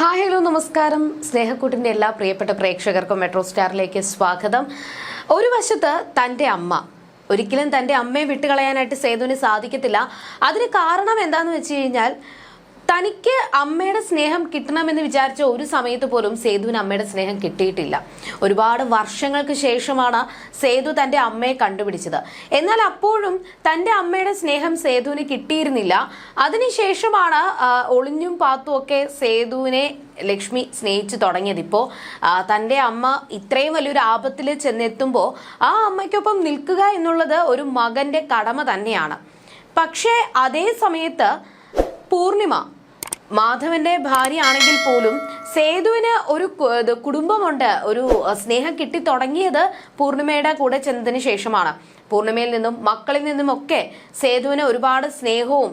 Hi hello നമസ്കാരം. സ്നേഹക്കൂട്ടിന്റെ എല്ലാ പ്രിയപ്പെട്ട പ്രേക്ഷകർക്കും മെട്രോ സ്റ്റാറിലേക്ക് സ്വാഗതം. ഒരു വശത്ത് തന്റെ അമ്മ ഒരിക്കലും തന്റെ അമ്മയെ വിട്ടുകളയാനായിട്ട് സേതുവിന് സാധിക്കത്തില്ല. അതിന് കാരണം എന്താണെന്ന് വെച്ച് കഴിഞ്ഞാൽ തനിക്ക് അമ്മയുടെ സ്നേഹം കിട്ടണമെന്ന് വിചാരിച്ച ഒരു സമയത്ത് പോലും സേതുവിന് അമ്മയുടെ സ്നേഹം കിട്ടിയിട്ടില്ല. ഒരുപാട് വർഷങ്ങൾക്ക് ശേഷമാണ് സേതു തന്റെ അമ്മയെ കണ്ടുപിടിച്ചത്. എന്നാൽ അപ്പോഴും തന്റെ അമ്മയുടെ സ്നേഹം സേതുവിന് കിട്ടിയിരുന്നില്ല. അതിനുശേഷമാണ് ഒളിഞ്ഞും പാത്തും ഒക്കെ സേതുവിനെ ലക്ഷ്മി സ്നേഹിച്ചു തുടങ്ങിയത്. ഇപ്പോൾ തന്റെ അമ്മ ഇത്രയും വലിയൊരു ആപത്തിൽ ചെന്നെത്തുമ്പോൾ ആ അമ്മയ്ക്കൊപ്പം നിൽക്കുക എന്നുള്ളത് ഒരു മകന്റെ കടമ തന്നെയാണ്. പക്ഷേ അതേ സമയത്ത് പൂർണിമ മാധവന്റെ ഭാര്യ ആണെങ്കിൽ പോലും സേതുവിന് ഒരു കുടുംബമുണ്ട്. ഒരു സ്നേഹം കിട്ടി തുടങ്ങിയത് പൂർണിമയുടെ കൂടെ ചെന്നതിന് ശേഷമാണ്. പൂർണിമയിൽ നിന്നും മക്കളിൽ നിന്നും ഒക്കെ സേതുവിന് ഒരുപാട് സ്നേഹവും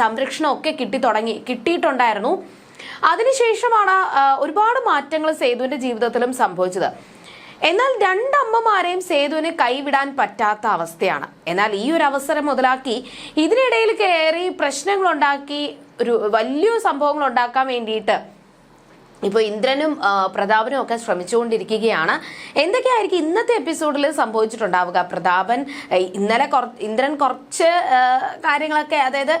സംരക്ഷണവും ഒക്കെ കിട്ടി തുടങ്ങി കിട്ടിയിട്ടുണ്ടായിരുന്നു. അതിനുശേഷമാണ് ഒരുപാട് മാറ്റങ്ങൾ സേതുവിന്റെ ജീവിതത്തിലും സംഭവിച്ചത്. എന്നാൽ രണ്ടമ്മമാരെയും സേതുവിന് കൈവിടാൻ പറ്റാത്ത അവസ്ഥയാണ്. എന്നാൽ ഈ ഒരു അവസരം മുതലാക്കി ഇതിനിടയിൽ കയറി പ്രശ്നങ്ങൾ ഉണ്ടാക്കി ഒരു വലിയ സംഭവങ്ങൾ ഉണ്ടാക്കാൻ വേണ്ടിയിട്ട് ഇപ്പോൾ ഇന്ദ്രനും പ്രതാപനും ഒക്കെ ശ്രമിച്ചുകൊണ്ടിരിക്കുകയാണ്. എന്തൊക്കെയായിരിക്കും ഇന്നത്തെ എപ്പിസോഡിൽ സംഭവിച്ചിട്ടുണ്ടാവുക? പ്രതാപൻ ഇന്നലെ ഇന്ദ്രൻ കുറച്ച് കാര്യങ്ങളൊക്കെ അതായത്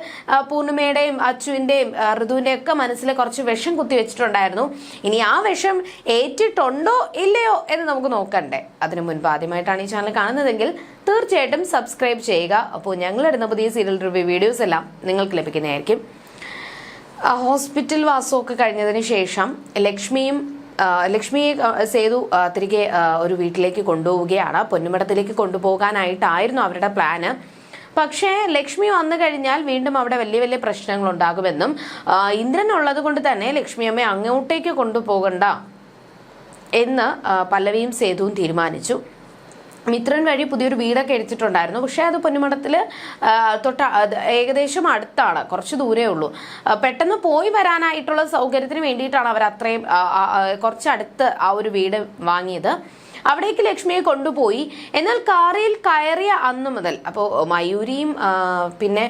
പൂർണിമയുടെയും അച്ചുവിന്റെയും ഋതുവിന്റെയും ഒക്കെ മനസ്സിൽ കുറച്ച് വിഷം കുത്തി വെച്ചിട്ടുണ്ടായിരുന്നു. ഇനി ആ വിഷം ഏറ്റിട്ടുണ്ടോ ഇല്ലയോ എന്ന് നമുക്ക് നോക്കണ്ടേ. അതിനു മുൻപ് ആദ്യമായിട്ടാണ് ഈ ചാനൽ കാണുന്നതെങ്കിൽ തീർച്ചയായിട്ടും സബ്സ്ക്രൈബ് ചെയ്യുക. അപ്പോൾ ഞങ്ങളിടുന്ന പുതിയ സീരിയൽ റിവ്യൂ വീഡിയോസ് എല്ലാം നിങ്ങൾക്ക് ലഭിക്കുന്നതായിരിക്കും. ഹോസ്പിറ്റൽ വാസമൊക്കെ കഴിഞ്ഞതിന് ശേഷം ലക്ഷ്മിയും ലക്ഷ്മിയെ സേതു തിരികെ ഒരു വീട്ടിലേക്ക് കൊണ്ടുപോവുകയാണ്. പൊന്നുമടത്തിലേക്ക് കൊണ്ടുപോകാനായിട്ടായിരുന്നു അവരുടെ പ്ലാന്. പക്ഷേ ലക്ഷ്മി വന്നു കഴിഞ്ഞാൽ വീണ്ടും അവിടെ വലിയ വലിയ പ്രശ്നങ്ങൾ ഉണ്ടാകുമെന്നും ഇന്ദ്രൻ ഉള്ളത് കൊണ്ട് തന്നെ ലക്ഷ്മി അമ്മയെ അങ്ങോട്ടേക്ക് കൊണ്ടുപോകണ്ട എന്ന് പല്ലവിയും സേതുവും തീരുമാനിച്ചു. മിത്രൻ വഴി പുതിയൊരു വീടൊക്കെ എടുത്തിട്ടുണ്ടായിരുന്നു. പക്ഷേ അത് പൊന്നുമടത്തിൽ തൊട്ട ഏകദേശം അടുത്താണ്. കുറച്ച് ദൂരേ ഉള്ളൂ. പെട്ടെന്ന് പോയി വരാനായിട്ടുള്ള സൗകര്യത്തിന് വേണ്ടിയിട്ടാണ് അവർ അത്രയും കുറച്ച് അടുത്ത് ആ ഒരു വീട് വാങ്ങിയത്. അവിടേക്ക് ലക്ഷ്മിയെ കൊണ്ടുപോയി. എന്നാൽ കാറിൽ കയറിയ അന്ന് മുതൽ അപ്പോൾ മയൂരിയും പിന്നെ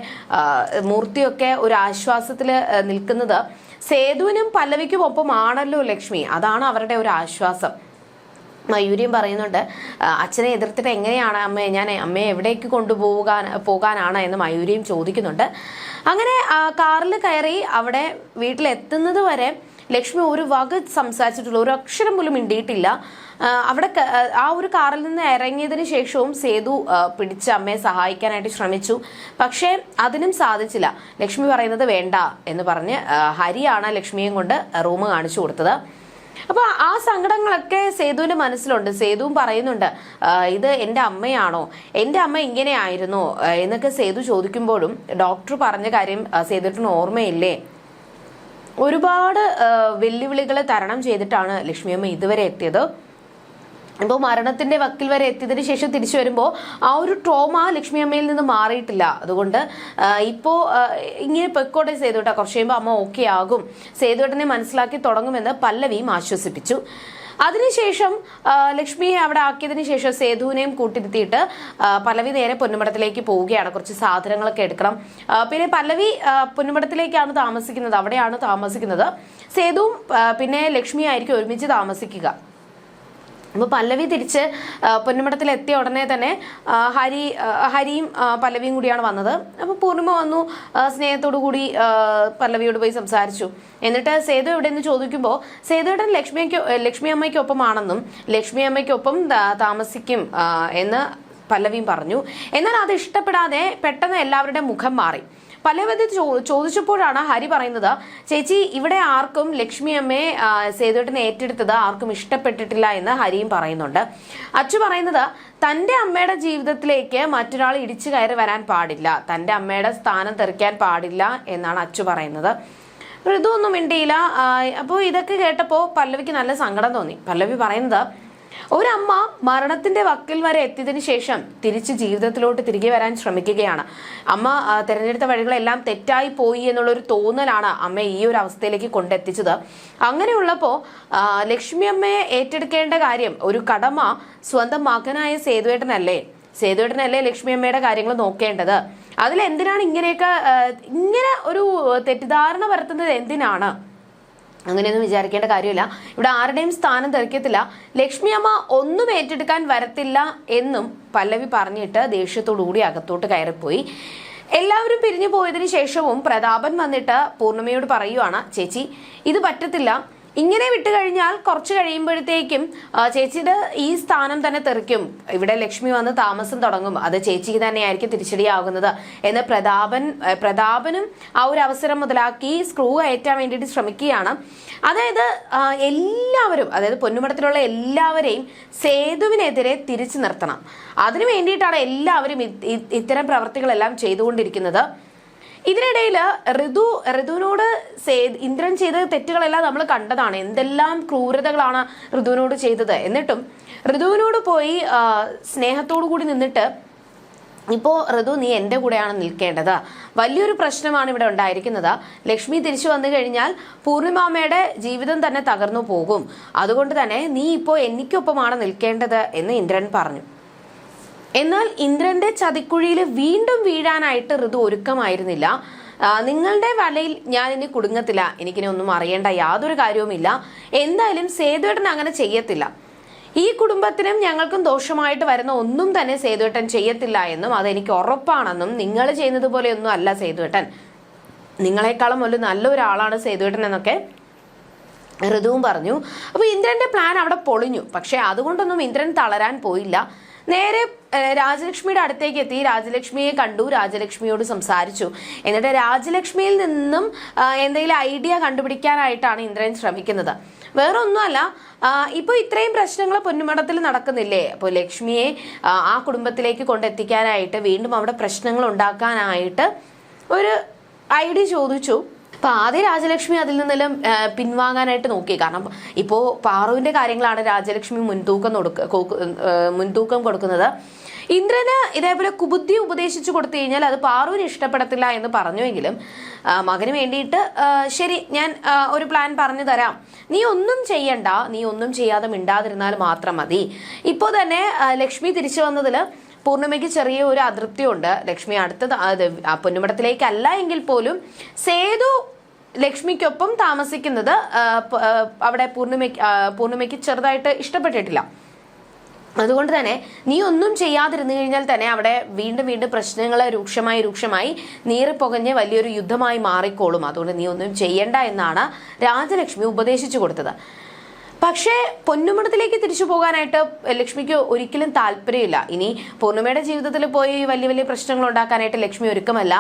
മൂർത്തിയൊക്കെ ഒരു ആശ്വാസത്തിൽ നിൽക്കുന്നത് സേതുവിനും പല്ലവിക്കും ഒപ്പമാണല്ലോ ലക്ഷ്മി. അതാണ് അവരുടെ ഒരു ആശ്വാസം. മയൂരിയും പറയുന്നുണ്ട് അച്ഛനെ എതിർത്തിട്ട് എങ്ങനെയാണ് അമ്മയെ ഞാൻ അമ്മയെ എവിടേക്ക് കൊണ്ടുപോകാൻ പോകാനാണ്? എന്ന് മയൂരിയും ചോദിക്കുന്നുണ്ട്. അങ്ങനെ കാറിൽ കയറി അവിടെ വീട്ടിലെത്തുന്നത് വരെ ലക്ഷ്മി ഒരു വക സംസാരിച്ചിട്ടുള്ള. ഒരു അക്ഷരം പോലും മിണ്ടിയിട്ടില്ല. അവിടെ ആ ഒരു കാറിൽ നിന്ന് ഇറങ്ങിയതിന് ശേഷവും സേതു പിടിച്ച് അമ്മയെ സഹായിക്കാനായിട്ട് ശ്രമിച്ചു. പക്ഷേ അതിനും സാധിച്ചില്ല. ലക്ഷ്മി പറയുന്നത് വേണ്ട എന്ന് പറഞ്ഞ് ഹരിയാണ് ലക്ഷ്മിയും കൊണ്ട് റൂം കാണിച്ചു കൊടുത്തത്. അപ്പൊ ആ സങ്കടങ്ങളൊക്കെ സേതുവിന്റെ മനസ്സിലുണ്ട്. സേതുവും പറയുന്നുണ്ട് ഇത് എന്റെ അമ്മയാണോ? എന്റെ അമ്മ ഇങ്ങനെയായിരുന്നോ എന്നൊക്കെ സേതു ചോദിക്കുമ്പോഴും ഡോക്ടർ പറഞ്ഞ കാര്യം സേതുട്ടിന് ഓർമ്മയില്ലേ? ഒരുപാട് വെല്ലുവിളികളെ തരണം ചെയ്തിട്ടാണ് ലക്ഷ്മിയമ്മ ഇതുവരെ എത്തിയത്. ഇപ്പോൾ മരണത്തിന്റെ വക്കിൽ വരെ എത്തിയതിനു ശേഷം തിരിച്ചു വരുമ്പോൾ ആ ഒരു ട്രോമ ലക്ഷ്മി അമ്മയിൽ നിന്ന് മാറിയിട്ടില്ല. അതുകൊണ്ട് ഇപ്പോൾ ഇപ്പോ ഇങ്ങനെ പൊയ്ക്കോട്ടെ സേതുട്ട. കുറച്ച് കഴിയുമ്പോൾ അമ്മ ഓക്കെ ആകും. സേതുവേട്ടനെ മനസ്സിലാക്കി തുടങ്ങുമെന്ന് പല്ലവിയും ആശ്വസിപ്പിച്ചു. അതിനുശേഷം ലക്ഷ്മിയെ അവിടെ ആക്കിയതിനു ശേഷം സേതുവിനെയും കൂട്ടിരുത്തിയിട്ട് പല്ലവി നേരെ പൊന്നുമടത്തിലേക്ക് പോവുകയാണ്. കുറച്ച് സാധനങ്ങളൊക്കെ എടുക്കണം. പിന്നെ പല്ലവി പൊന്നുമടത്തിലേക്കാണ് താമസിക്കുന്നത്. അവിടെയാണ് താമസിക്കുന്നത്. സേതുവും പിന്നെ ലക്ഷ്മിയായിരിക്കും ഒരുമിച്ച് താമസിക്കുക. അപ്പോൾ പല്ലവി തിരിച്ച് പൊന്നുമടത്തിൽ എത്തിയ ഉടനെ തന്നെ ഹരി ഹരിയും പല്ലവിയും കൂടിയാണ് വന്നത്. അപ്പോൾ പൂർണിമ വന്നു സ്നേഹത്തോടു കൂടി പല്ലവിയോട് പോയി സംസാരിച്ചു. എന്നിട്ട് സേതു എവിടെയെന്ന് ചോദിക്കുമ്പോൾ സേതുവേട്ടൻ ലക്ഷ്മിക്ക് ലക്ഷ്മി അമ്മയ്ക്കൊപ്പമാണെന്നും ലക്ഷ്മി അമ്മയ്ക്കൊപ്പം താമസിക്കും എന്ന് പല്ലവിയും പറഞ്ഞു. എന്നാൽ അത് ഇഷ്ടപ്പെടാതെ പെട്ടെന്ന് എല്ലാവരുടെ മുഖം മാറി. പലവധി ചോദിച്ചപ്പോഴാണ് ഹരി പറയുന്നത് ചേച്ചി ഇവിടെ ആർക്കും ലക്ഷ്മി അമ്മയെ സേതുവേട്ടനെ ഏറ്റെടുത്തത് ആർക്കും ഇഷ്ടപ്പെട്ടിട്ടില്ല എന്ന് ഹരിയും പറയുന്നുണ്ട്. അച്ചു പറയുന്നത് തന്റെ അമ്മയുടെ ജീവിതത്തിലേക്ക് മറ്റൊരാൾ ഇടിച്ചു കയറി വരാൻ പാടില്ല. തന്റെ അമ്മയുടെ സ്ഥാനം തെറിക്കാൻ പാടില്ല എന്നാണ് അച്ചു പറയുന്നത്. ഇതൊന്നും മിണ്ടിയില്ല. അപ്പോൾ ഇതൊക്കെ കേട്ടപ്പോൾ പല്ലവിക്ക് നല്ല സങ്കടം തോന്നി. പല്ലവി പറയുന്നത് ഒരമ്മ മരണത്തിന്റെ വക്കിൽ വരെ എത്തിയതിനു ശേഷം തിരിച്ച് ജീവിതത്തിലോട്ട് തിരികെ വരാൻ ശ്രമിക്കുകയാണ്. അമ്മ തിരഞ്ഞെടുത്ത വഴികളെല്ലാം തെറ്റായി പോയി എന്നുള്ളൊരു തോന്നലാണ് അമ്മ ഈ ഒരു അവസ്ഥയിലേക്ക് കൊണ്ടെത്തിച്ചത്. അങ്ങനെയുള്ളപ്പോൾ ആ, ലക്ഷ്മി അമ്മയെ ഏറ്റെടുക്കേണ്ട കാര്യം ഒരു കടമ സ്വന്തം മകനായ സേതുവേട്ടനല്ലേ? സേതുവേട്ടനല്ലേ ലക്ഷ്മി അമ്മയുടെ കാര്യങ്ങൾ നോക്കേണ്ടത്? അതിൽ എന്തിനാണ് ഇങ്ങനെയൊക്കെ ഇങ്ങനെ ഒരു തെറ്റിദ്ധാരണ പരത്തുന്നത് എന്തിനാണ്? അങ്ങനെയൊന്നും വിചാരിക്കേണ്ട കാര്യമില്ല. ഇവിടെ ആരുടെയും സ്ഥാനം തെറിക്കത്തില്ല ലക്ഷ്മി അമ്മ ഒന്നും ഏറ്റെടുക്കാൻ വരത്തില്ല എന്നും പല്ലവി പറഞ്ഞിട്ട് ദേഷ്യത്തോടുകൂടി അകത്തോട്ട് കയറിപ്പോയി. എല്ലാവരും പിരിഞ്ഞു പോയതിനു ശേഷവും പ്രതാപൻ വന്നിട്ട് പൂർണിമയോട് പറയുവാണ് ചേച്ചി ഇത് പറ്റത്തില്ല. ഇങ്ങനെ വിട്ടു കഴിഞ്ഞാൽ കുറച്ച് കഴിയുമ്പോഴത്തേക്കും ചേച്ചിയുടെ ഈ സ്ഥാനം തന്നെ തെറിക്കും. ഇവിടെ ലക്ഷ്മി വന്ന് താമസം തുടങ്ങും. അത് ചേച്ചിക്ക് തന്നെയായിരിക്കും തിരിച്ചടിയാകുന്നത്. എന്ന് പ്രതാപൻ പ്രതാപനും ആ ഒരു അവസരം മുതലാക്കി സ്ക്രൂ കയറ്റാൻ വേണ്ടിയിട്ട് ശ്രമിക്കുകയാണ്. അതായത് എല്ലാവരും അതായത് പൊന്നുമടത്തിലുള്ള എല്ലാവരെയും സേതുവിനെതിരെ തിരിച്ചു നിർത്തണം. അതിനു വേണ്ടിയിട്ടാണ് എല്ലാവരും ഇത്തരം പ്രവർത്തികളെല്ലാം ചെയ്തുകൊണ്ടിരിക്കുന്നത്. ഇതിനിടയിൽ ഋതു ഋതുവിനോട് ഇന്ദ്രൻ ചെയ്ത തെറ്റുകളെല്ലാം നമ്മൾ കണ്ടതാണ്. എന്തെല്ലാം ക്രൂരതകളാണ് ഋതുവിനോട് ചെയ്തത്. എന്നിട്ടും ഋതുവിനോട് പോയി സ്നേഹത്തോടു കൂടി നിന്നിട്ട് ഇപ്പോൾ ഋതു നീ എന്റെ കൂടെയാണ് നിൽക്കേണ്ടത്. വലിയൊരു പ്രശ്നമാണ് ഇവിടെ ഉണ്ടായിരിക്കുന്നത്. ലക്ഷ്മി തിരിച്ചു വന്നു കഴിഞ്ഞാൽ പൂർണിമാമയുടെ ജീവിതം തന്നെ തകർന്നു പോകും. അതുകൊണ്ട് തന്നെ നീ ഇപ്പോൾ എനിക്കൊപ്പമാണ് നിൽക്കേണ്ടത് എന്ന് ഇന്ദ്രൻ പറഞ്ഞു. എന്നാൽ ഇന്ദ്രന്റെ ചതിക്കുഴിയിൽ വീണ്ടും വീഴാനായിട്ട് ഋതു ഒരുക്കമായിരുന്നില്ല. നിങ്ങളുടെ വലയിൽ ഞാൻ ഇനി കുടുങ്ങത്തില്ല. എനിക്കിനി ഒന്നും അറിയേണ്ട യാതൊരു കാര്യവുമില്ല. എന്തായാലും സേതുവേട്ടൻ അങ്ങനെ ചെയ്യത്തില്ല. ഈ കുടുംബത്തിനും ഞങ്ങൾക്കും ദോഷമായിട്ട് വരുന്ന ഒന്നും തന്നെ സേതുവേട്ടൻ ചെയ്യത്തില്ല എന്നും അതെനിക്ക് ഉറപ്പാണെന്നും നിങ്ങൾ ചെയ്യുന്നത് പോലെയൊന്നും അല്ല സേതുവേട്ടൻ. നിങ്ങളെക്കാളും ഒരു നല്ല ഒരാളാണ് സേതുവേട്ടൻ എന്നൊക്കെ ഋതുവും പറഞ്ഞു. അപ്പൊ ഇന്ദ്രന്റെ പ്ലാൻ അവിടെ പൊളിഞ്ഞു. പക്ഷെ അതുകൊണ്ടൊന്നും ഇന്ദ്രൻ തളരാൻ പോയില്ല. നേരെ രാജലക്ഷ്മിയുടെ അടുത്തേക്ക് എത്തി. രാജലക്ഷ്മിയെ കണ്ടു. രാജലക്ഷ്മിയോട് സംസാരിച്ചു. എന്നിട്ട് രാജലക്ഷ്മിയിൽ നിന്നും എന്തെങ്കിലും ഐഡിയ കണ്ടുപിടിക്കാനായിട്ടാണ് ഇന്ദ്രൻ ശ്രമിക്കുന്നത്. വേറെ ഒന്നുമല്ല ഇത്രയും പ്രശ്നങ്ങൾ പൊന്നുമടത്തിൽ നടക്കുന്നില്ലേ? അപ്പോൾ ലക്ഷ്മിയെ ആ, കുടുംബത്തിലേക്ക് കൊണ്ടെത്തിക്കാനായിട്ട് വീണ്ടും അവിടെ പ്രശ്നങ്ങൾ ഉണ്ടാക്കാനായിട്ട് ഒരു ഐഡിയ ചോദിച്ചു. അപ്പൊ ആദ്യം രാജലക്ഷ്മി അതിൽ നിന്നെല്ലാം പിൻവാങ്ങാനായിട്ട് നോക്കി. കാരണം ഇപ്പോൾ പാറുവിന്റെ കാര്യങ്ങളാണ് രാജലക്ഷ്മി മുൻതൂക്കം കൊടുക്ക- മുൻതൂക്കം കൊടുക്കുന്നത്. ഇന്ദ്രന് ഇതേപോലെ കുബുദ്ധി ഉപദേശിച്ചു കൊടുത്തു കഴിഞ്ഞാൽ അത് പാറുവിന് ഇഷ്ടപ്പെടത്തില്ല എന്ന് പറഞ്ഞുവെങ്കിലും മകന് വേണ്ടിയിട്ട് ശരി ഞാൻ ഒരു പ്ലാൻ പറഞ്ഞു തരാം. നീ ഒന്നും ചെയ്യണ്ട. നീ ഒന്നും ചെയ്യാതെ മിണ്ടാതിരുന്നാൽ മാത്രം മതി. ഇപ്പോൾ തന്നെ ലക്ഷ്മി തിരിച്ചു വന്നതിൽ പൂർണിമയ്ക്ക് ചെറിയ ഒരു അതൃപ്തിയുണ്ട്. ലക്ഷ്മി അടുത്ത പൊന്നുമടത്തിലേക്കല്ല എങ്കിൽ പോലും സേതു ലക്ഷ്മിക്കൊപ്പം താമസിക്കുന്നത് അവിടെ പൂർണിമയ്ക്ക് ആ, പൂർണിമയ്ക്ക് ചെറുതായിട്ട് ഇഷ്ടപ്പെട്ടിട്ടില്ല. അതുകൊണ്ട് തന്നെ നീ ഒന്നും ചെയ്യാതിരുന്നു കഴിഞ്ഞാൽ തന്നെ അവിടെ വീണ്ടും വീണ്ടും പ്രശ്നങ്ങൾ രൂക്ഷമായി രൂക്ഷമായി നീറിപ്പൊകഞ്ഞ് വലിയൊരു യുദ്ധമായി മാറിക്കോളും. അതുകൊണ്ട് നീ ഒന്നും ചെയ്യണ്ട എന്നാണ് രാജലക്ഷ്മി ഉപദേശിച്ചു കൊടുത്തത്. പക്ഷേ പൊന്നുമടത്തിലേക്ക് തിരിച്ചു പോകാനായിട്ട് ലക്ഷ്മിക്ക് ഒരിക്കലും താല്പര്യമില്ല. ഇനി പൂർണിമയുടെ ജീവിതത്തിൽ പോയി വലിയ വലിയ പ്രശ്നങ്ങൾ ഉണ്ടാക്കാനായിട്ട് ലക്ഷ്മി ഒരുക്കമല്ല.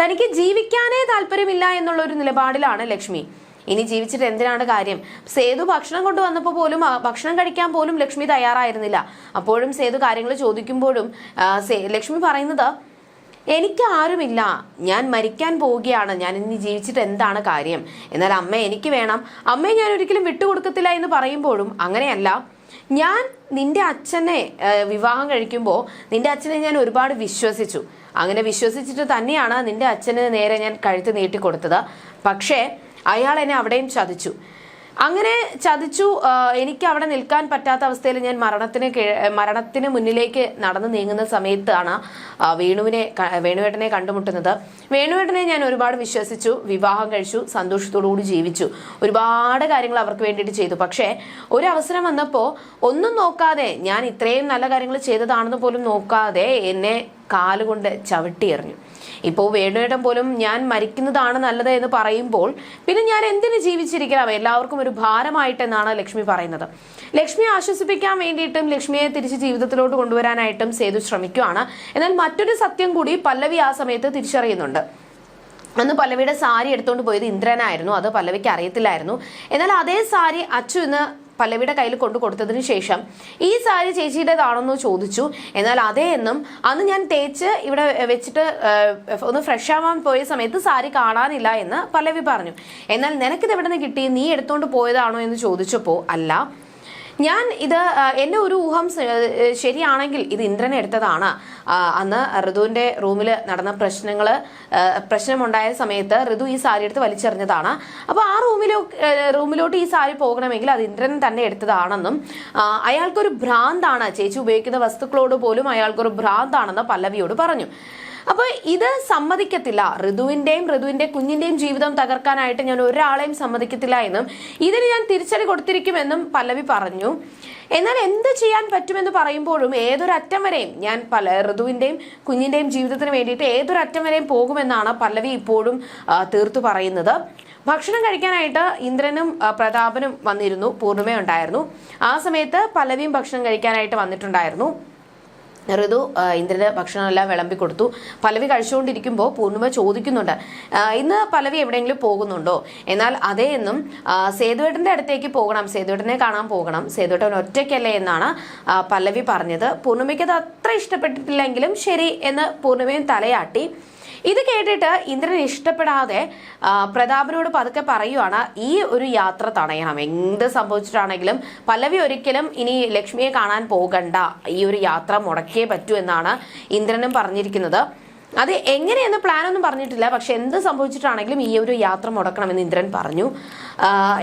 തനിക്ക് ജീവിക്കാനേ താല്പര്യമില്ല എന്നുള്ള ഒരു നിലപാടിലാണ് ലക്ഷ്മി. ഇനി ജീവിച്ചിട്ട് എന്തിനാണ് കാര്യം? സേതു ഭക്ഷണം കൊണ്ടുവന്നപ്പോൾ പോലും ഭക്ഷണം കഴിക്കാൻ പോലും ലക്ഷ്മി തയ്യാറായിരുന്നില്ല. അപ്പോഴും സേതു കാര്യങ്ങൾ ചോദിക്കുമ്പോഴും ലക്ഷ്മി പറയുന്നത് എനിക്ക് ആരുമില്ല. ഞാൻ മരിക്കാൻ പോവുകയാണ്. ഞാൻ ഇനി ജീവിച്ചിട്ട് എന്താണ് കാര്യം? എന്നാൽ അമ്മ എനിക്ക് വേണം. അമ്മയെ ഞാൻ ഒരിക്കലും വിട്ടുകൊടുക്കത്തില്ല എന്ന് പറയുമ്പോഴും അങ്ങനെയല്ല. ഞാൻ നിന്റെ അച്ഛനെ വിവാഹം കഴിക്കുമ്പോൾ നിന്റെ അച്ഛനെ ഞാൻ ഒരുപാട് വിശ്വസിച്ചു. അങ്ങനെ വിശ്വസിച്ചിട്ട് തന്നെയാണ് നിന്റെ അച്ഛന് നേരെ ഞാൻ കഴുത്ത് നീട്ടിക്കൊടുത്തത്. പക്ഷേ അയാൾ എന്നെ അവിടെയും ചതിച്ചു. അങ്ങനെ ചതിച്ചു എനിക്ക് അവിടെ നിൽക്കാൻ പറ്റാത്ത അവസ്ഥയിൽ ഞാൻ മരണത്തിന് മരണത്തിന് മുന്നിലേക്ക് നടന്നു നീങ്ങുന്ന സമയത്താണ് വേണുവിനെ വേണുവേട്ടനെ കണ്ടുമുട്ടുന്നത്. വേണുവേട്ടനെ ഞാൻ ഒരുപാട് വിശ്വസിച്ചു വിവാഹം കഴിച്ചു സന്തോഷത്തോടുകൂടി ജീവിച്ചു. ഒരുപാട് കാര്യങ്ങൾ അവർക്ക് വേണ്ടിയിട്ട് ചെയ്തു. പക്ഷേ ഒരു അവസരം വന്നപ്പോൾ ഒന്നും നോക്കാതെ ഞാൻ ഇത്രയും നല്ല കാര്യങ്ങൾ ചെയ്തതാണെന്ന് പോലും നോക്കാതെ എന്നെ കാലുകൊണ്ട് ചവിട്ടിയെറിഞ്ഞു. ഇപ്പോൾ വേണുവേട്ടൻ പോലും ഞാൻ മരിക്കുന്നതാണ് നല്ലത് എന്ന് പറയുമ്പോൾ പിന്നെ ഞാൻ എന്തിനു ജീവിച്ചിരിക്കണം? എല്ലാവർക്കും ഒരു ഭാരമായിട്ടെന്നാണ് ലക്ഷ്മി പറയുന്നത്. ലക്ഷ്മിയെ ആശ്വസിപ്പിക്കാൻ വേണ്ടിയിട്ടും ലക്ഷ്മിയെ തിരിച്ച് ജീവിതത്തിലോട്ട് കൊണ്ടുവരാനായിട്ടും സേതു ശ്രമിക്കുകയാണ് എന്നാൽ മറ്റൊരു സത്യം കൂടി പല്ലവി ആ സമയത്ത് തിരിച്ചറിയുന്നുണ്ട്. അന്ന് പല്ലവിയുടെ സാരി എടുത്തുകൊണ്ട് പോയത് ഇന്ദ്രനായിരുന്നു. അത് പല്ലവിക്ക് അറിയത്തില്ലായിരുന്നു. എന്നാൽ അതേ സാരി അച്ചു ഇന്ന് പല്ലവിയുടെ കയ്യിൽ കൊണ്ടു കൊടുത്തതിന് ശേഷം ഈ സാരി ചേച്ചിയുടേതാണെന്ന് ചോദിച്ചു. എന്നാൽ അതേ എന്നും അന്ന് ഞാൻ തേച്ച് ഇവിടെ വെച്ചിട്ട് ഒന്ന് ഫ്രഷ് ആവാൻ പോയ സമയത്ത് സാരി കാണാനില്ല എന്ന് പല്ലവി പറഞ്ഞു. എന്നാൽ നിനക്കിത് എവിടെ നിന്ന് കിട്ടി? നീ എടുത്തുകൊണ്ട് പോയതാണോ എന്ന് ചോദിച്ചപ്പോൾ അല്ല ഞാൻ ഇത് എന്റെ ഒരു ഊഹം ശരിയാണെങ്കിൽ ഇത് ഇന്ദ്രൻ എടുത്തതാണ്. അന്ന് ഋതുവിന്റെ റൂമിൽ നടന്ന പ്രശ്നങ്ങൾ പ്രശ്നമുണ്ടായ സമയത്ത് ഋതു ഈ സാരി എടുത്ത് വലിച്ചെറിഞ്ഞതാണ്. അപ്പോൾ ആ റൂമിലോ റൂമിലോട്ട് ഈ സാരി പോകണമെങ്കിൽ അത് ഇന്ദ്രൻ തന്നെ എടുത്തതാണെന്നും അയാൾക്കൊരു ഭ്രാന്താണ്. ചേച്ചി ഉപയോഗിക്കുന്ന വസ്തുക്കളോട് പോലും അയാൾക്കൊരു ഭ്രാന്താണെന്ന് പല്ലവിയോട് പറഞ്ഞു. അപ്പൊ ഇത് സമ്മതിക്കത്തില്ല. ഋതുവിന്റെയും ഋതുവിന്റെ കുഞ്ഞിന്റെയും ജീവിതം തകർക്കാനായിട്ട് ഞാൻ ഒരാളെയും സമ്മതിക്കത്തില്ല എന്നും ഇതിന് ഞാൻ തിരിച്ചടി കൊടുത്തിരിക്കുമെന്നും പല്ലവി പറഞ്ഞു. എന്നാൽ എന്ത് ചെയ്യാൻ പറ്റുമെന്ന് പറയുമ്പോഴും ഏതൊരറ്റം വരെയും ഞാൻ പല ഋതുവിന്റെയും കുഞ്ഞിന്റെയും ജീവിതത്തിന് വേണ്ടിയിട്ട് ഏതൊരറ്റം വരെയും പോകുമെന്നാണ് പല്ലവി ഇപ്പോഴും തീർത്തു പറയുന്നത്. ഭക്ഷണം കഴിക്കാനായിട്ട് ഇന്ദ്രനും പ്രതാപനും വന്നിരുന്നു. പൂർണിമയുണ്ടായിരുന്നു. ആ സമയത്ത് പല്ലവിയും ഭക്ഷണം കഴിക്കാനായിട്ട് വന്നിട്ടുണ്ടായിരുന്നു. ഋതു ഇന്ദ്രന് ഭക്ഷണമെല്ലാം വിളമ്പി കൊടുത്തു. പലവി കഴിച്ചുകൊണ്ടിരിക്കുമ്പോൾ പൂർണിമ ചോദിക്കുന്നുണ്ട് ഇന്ന് പലവി എവിടെയെങ്കിലും പോകുന്നുണ്ടോ? എന്നാൽ അതേ എന്നും സേതുവേട്ടന്റെ അടുത്തേക്ക് പോകണം സേതുവേട്ടനെ കാണാൻ പോകണം. സേതുവേട്ടൻ ഒറ്റയ്ക്കല്ലേ എന്നാണ് പല്ലവി പറഞ്ഞത്. പൂർണിമയ്ക്ക് അത് അത്ര ഇഷ്ടപ്പെട്ടിട്ടില്ലെങ്കിലും ശരി എന്ന് പൂർണിമയും തലയാട്ടി. ഇത് കേട്ടിട്ട് ഇന്ദ്രൻ ഇഷ്ടപ്പെടാതെ പ്രതാപനോട് പതുക്കെ പറയുവാണ് ഈ ഒരു യാത്ര തടയണം. എന്ത് സംഭവിച്ചിട്ടാണെങ്കിലും പല്ലവി ഒരിക്കലും ഇനി ലക്ഷ്മിയെ കാണാൻ പോകണ്ട. ഈ ഒരു യാത്ര മുടക്കേ പറ്റൂ എന്നാണ് ഇന്ദ്രനും പറഞ്ഞിരിക്കുന്നത്. അത് എങ്ങനെയെന്ന് പ്ലാൻ ഒന്നും പറഞ്ഞിട്ടില്ല. പക്ഷെ എന്ത് സംഭവിച്ചിട്ടാണെങ്കിലും ഈ ഒരു യാത്ര മുടക്കണമെന്ന് ഇന്ദ്രൻ പറഞ്ഞു.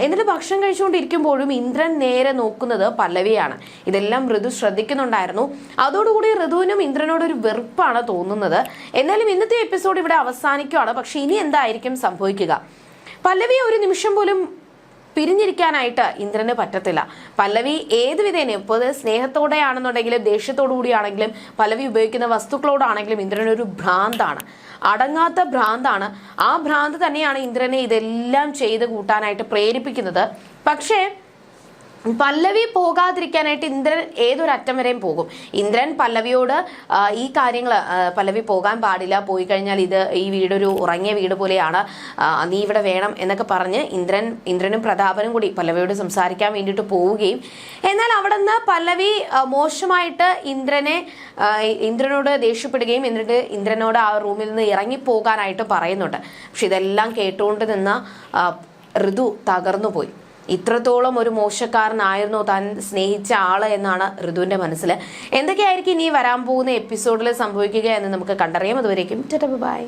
എന്നിട്ട് ഭക്ഷണം കഴിച്ചുകൊണ്ടിരിക്കുമ്പോഴും ഇന്ദ്രൻ നേരെ നോക്കുന്നത് പല്ലവിയാണ്. ഇതെല്ലാം ഋതു ശ്രദ്ധിക്കുന്നുണ്ടായിരുന്നു. അതോടുകൂടി ഋതുവിനും ഇന്ദ്രനോട് ഒരു വെറുപ്പാണ് തോന്നുന്നത്. എന്നാലും ഇന്നത്തെ എപ്പിസോഡ് ഇവിടെ അവസാനിക്കുകയാണ് പക്ഷെ ഇനി എന്തായിരിക്കും സംഭവിക്കുക? പല്ലവി ഒരു നിമിഷം പോലും പിരിഞ്ഞിരിക്കാനായിട്ട് ഇന്ദ്രന് പറ്റത്തില്ല. പല്ലവി ഏത് വിധേന ഇപ്പോൾ സ്നേഹത്തോടെയാണെന്നുണ്ടെങ്കിലും ദേഷ്യത്തോടു കൂടിയാണെങ്കിലും പല്ലവി ഉപയോഗിക്കുന്ന വസ്തുക്കളോടാണെങ്കിലും ഇന്ദ്രൻ ഒരു ഭ്രാന്താണ്. അടങ്ങാത്ത ഭ്രാന്താണ്. ആ ഭ്രാന്ത് തന്നെയാണ് ഇന്ദ്രനെ ഇതെല്ലാം ചെയ്ത് കൂട്ടാനായിട്ട് പ്രേരിപ്പിക്കുന്നത്. പക്ഷേ പല്ലവി പോകാതിരിക്കാനായിട്ട് ഇന്ദ്രൻ ഏതൊരറ്റം വരെയും പോകും. ഇന്ദ്രൻ പല്ലവിയോട് ഈ കാര്യങ്ങൾ പല്ലവി പോകാൻ പാടില്ല. പോയി കഴിഞ്ഞാൽ ഇത് ഈ വീടൊരു ഉറങ്ങിയ വീട് പോലെയാണ്. നീ ഇവിടെ വേണം എന്നൊക്കെ പറഞ്ഞ് ഇന്ദ്രൻ ഇന്ദ്രനും പ്രതാപനും കൂടി പല്ലവിയോട് സംസാരിക്കാൻ വേണ്ടിയിട്ട് പോവുകയും. എന്നാൽ അവിടെ നിന്ന് പല്ലവി മോശമായിട്ട് ഇന്ദ്രനെ ഇന്ദ്രനോട് ദേഷ്യപ്പെടുകയും എന്നിട്ട് ഇന്ദ്രനോട് ആ റൂമിൽ നിന്ന് ഇറങ്ങി പോകാനായിട്ട് പറയുന്നുണ്ട്. പക്ഷെ ഇതെല്ലാം കേട്ടുകൊണ്ട് നിന്ന ഋതു തകർന്നു തകർന്നുപോയി. ഇത്രത്തോളം ഒരു മോശക്കാരനായിരുന്നു താൻ സ്നേഹിച്ച ആൾ എന്നാണ് ഋതുവിന്റെ മനസ്സിൽ എന്തൊക്കെയായിരിക്കും ഇനി വരാൻ പോകുന്ന എപ്പിസോഡിൽ സംഭവിക്കുക എന്ന് നമുക്ക് കണ്ടറിയാം. അതുവരേക്കും ബൈ.